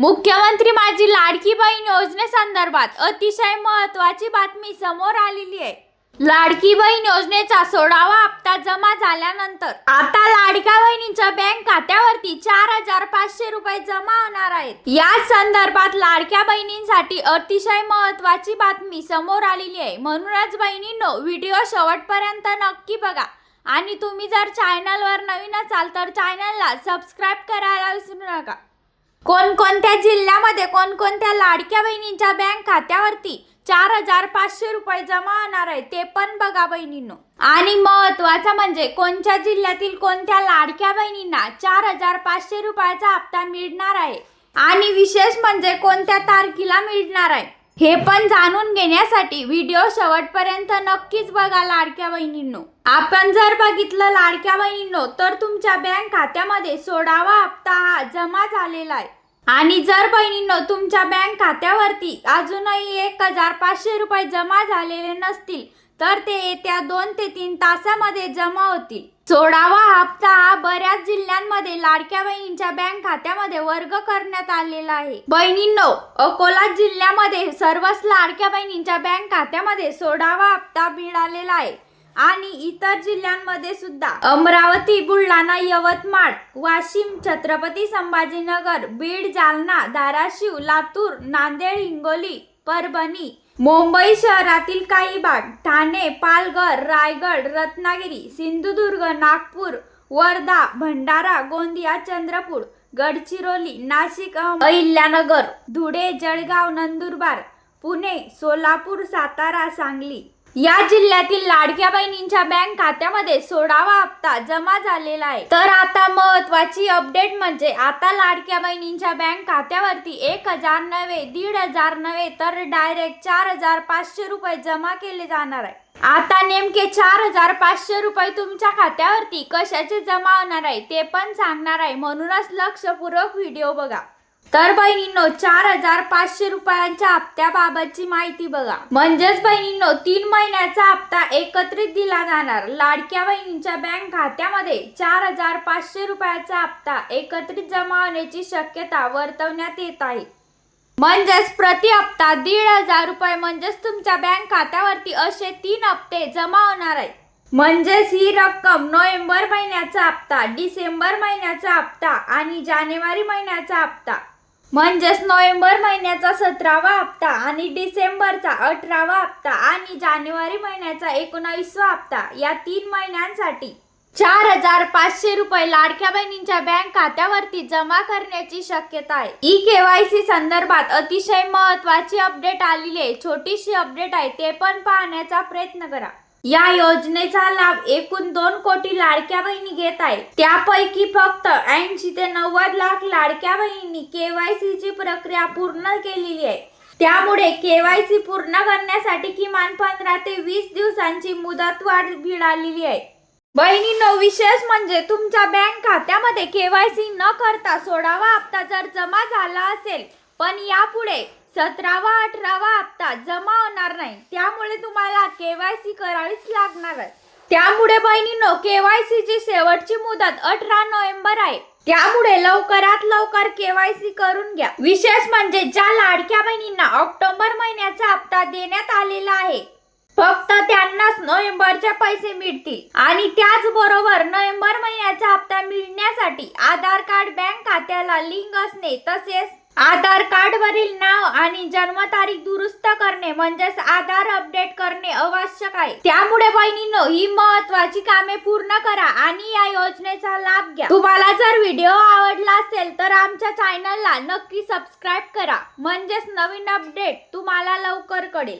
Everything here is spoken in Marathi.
मुख्यमंत्री माझी लाडकी बहीण योजनेसंदर्भात अतिशय महत्वाची बातमी समोर आलेली आहे. लाडकी बहीण योजनेचा सोळावा हप्ता जमा झाल्यानंतर आता लाडक्या बहिणीच्या बँक खात्यावरती चार हजार पाचशे रुपये जमा होणार आहेत. या संदर्भात लाडक्या बहिणींसाठी अतिशय महत्वाची बातमी समोर आलेली आहे. म्हणूनच बहिणींनो व्हिडिओ शेवटपर्यंत नक्की बघा. आणि तुम्ही जर चॅनलवर नवीन असाल तर चॅनलला सबस्क्राईब करायला विसरू नका. कोणकोणत्या जिल्ह्यामध्ये कोणकोणत्या लाडक्या बहिणींच्या बँक खात्यावरती चार हजार पाचशे रुपये जमा होणार आहे ते पण बघा बहिणींनो. आणि महत्वाचं म्हणजे कोणत्या जिल्ह्यातील कोणत्या लाडक्या बहिणींना चार हजार पाचशे रुपयाचा हप्ता मिळणार आहे? आणि विशेष म्हणजे कोणत्या तारखेला मिळणार आहे? हे पण जाणून घेण्यासाठी व्हिडिओ शेवटपर्यंत नक्कीच बघा लाडक्या बहिणींनो. आपण जर बघितलं लाडक्या बहिणींनो तर तुमच्या बँक खात्यामध्ये सोडावा हप्ता हा जमा झालेला आहे. आणि जर बहिणींनो तुमच्या बँक खात्यावरती अजूनही एक हजार पाचशे रुपये जमा झालेले नसतील तर ते येत्या दोन ते तीन तासामध्ये जमा होतील. सोळावा हप्ता हा बऱ्याच जिल्ह्यांमध्ये लाडक्या बहिणींच्या बँक खात्यामध्ये वर्ग करण्यात आलेला आहे. बहिणींनो अकोला जिल्ह्यामध्ये सर्वच लाडक्या बहिणींच्या बँक खात्यामध्ये सोळावा हप्ता मिळालेला आहे. आणि इतर जिल्ह्यांमध्ये सुद्धा अमरावती बुलढाणा यवतमाळ वाशिम छत्रपती संभाजीनगर बीड जालना धाराशिव लातूर नांदेड हिंगोली परभणी मुंबई शहरातील काही भाग ठाणे पालघर रायगड रत्नागिरी सिंधुदुर्ग नागपूर वर्धा भंडारा गोंदिया चंद्रपूर गडचिरोली नाशिक अहम- अहिल्यानगर धुळे जळगाव नंदुरबार पुणे सोलापूर सातारा सांगली. या जिल्ह्यातील लाडक्या बहिणींच्या बँक खात्यामध्ये सोळावा हप्ता जमा झालेला आहे. तर आता महत्वाची अपडेट म्हणजे आता लाडक्या बहिणींच्या बँक खात्यावरती एक हजार नव्हे दीड हजार नव्हे तर डायरेक्ट चार हजार पाचशे रुपये जमा केले जाणार आहे. आता नेमके चार हजार पाचशे रुपये तुमच्या खात्यावरती कशाचे जमा होणार आहे ते पण सांगणार आहे. म्हणूनच लक्षपूर्वक व्हिडिओ बघा. तर बहिणींनो चार हजार पाचशे रुपयांच्या हप्त्याबाबतची माहिती बघा. म्हणजेच बहिणींनो तीन महिन्याचा हप्ता एकत्रित दिला जाणार. लाडक्या बहिणींच्या बँक खात्यामध्ये चार हजार पाचशे रुपयाचा हप्ता एकत्रित जमा होण्याची शक्यता वर्तवण्यात येत आहे. म्हणजेच प्रति हप्ता दीड हजार रुपये म्हणजेच तुमच्या बँक खात्यावरती असे तीन हप्ते जमा होणार आहेत. म्हणजेच ही रक्कम नोव्हेंबर महिन्याचा हप्ता डिसेंबर महिन्याचा हप्ता आणि जानेवारी महिन्याचा हप्ता. म्हणजेच नोव्हेंबर महिन्याचा सतरावा हप्ता आणि डिसेंबरचा अठरावा हप्ता आणि जानेवारी महिन्याचा एकोणावीसवा हप्ता या तीन महिन्यांसाठी. चार हजार पाचशे रुपये लाडक्या बहिणींच्या बँक खात्यावरती जमा करण्याची शक्यता आहे. ई केवायसी संदर्भात अतिशय महत्वाची अपडेट आलेली आहे. छोटीशी अपडेट आहे. ते पण पाहण्याचा प्रयत्न करा. या योजनेचा लाभ एकूण दोन कोटी लाडक्या बहिणी घेत आहेत. त्यापैकी फक्त ऐंशी ते नव्वद लाख लाडक्या बहिणी केवायसी ची प्रक्रिया पूर्ण केलेली आहे. त्यामुळे केवायसी पूर्ण करण्यासाठी किमान पंधरा ते वीस दिवसांची मुदतवाढ मिळालेली आहे. बहिणींनो विशेष म्हणजे तुमच्या बँक खात्यामध्ये केवायसी न करता सोळावा हप्ता जर जमा झाला असेल पण यापुढे सतरावा अठरावा हप्ता जमा होणार नाही. त्यामुळे तुम्हाला केवायसी करावीच लागणार आहे. त्यामुळे बहिणींनो केवायसी ची शेवटची मुदत अठरा नोव्हेंबर आहे. त्यामुळे लवकरात लवकर केवायसी करून घ्या. विशेष म्हणजे ज्या लाडक्या बहिणींना ऑक्टोबर महिन्याचा हप्ता देण्यात आलेला आहे फक्त त्यांनाच नोव्हेंबरचे पैसे मिळतील. आणि त्याचबरोबर नोव्हेंबर महिन्याचा हप्ता मिळण्यासाठी आधार कार्ड बँक खात्याला लिंक असणे तसेच आधार कार्ड वरील नाव आणि जन्मतारीख दुरुस्त करणे म्हणजेच आधार अपडेट करणे आवश्यक आहे. त्यामुळे बहिणींनो ही महत्वाची कामे पूर्ण करा आणि या योजनेचा लाभ घ्या. तुम्हाला जर व्हिडिओ आवडला असेल तर आमच्या चॅनलला नक्की सबस्क्राईब करा. म्हणजेच नवीन अपडेट तुम्हाला लवकर कळेल.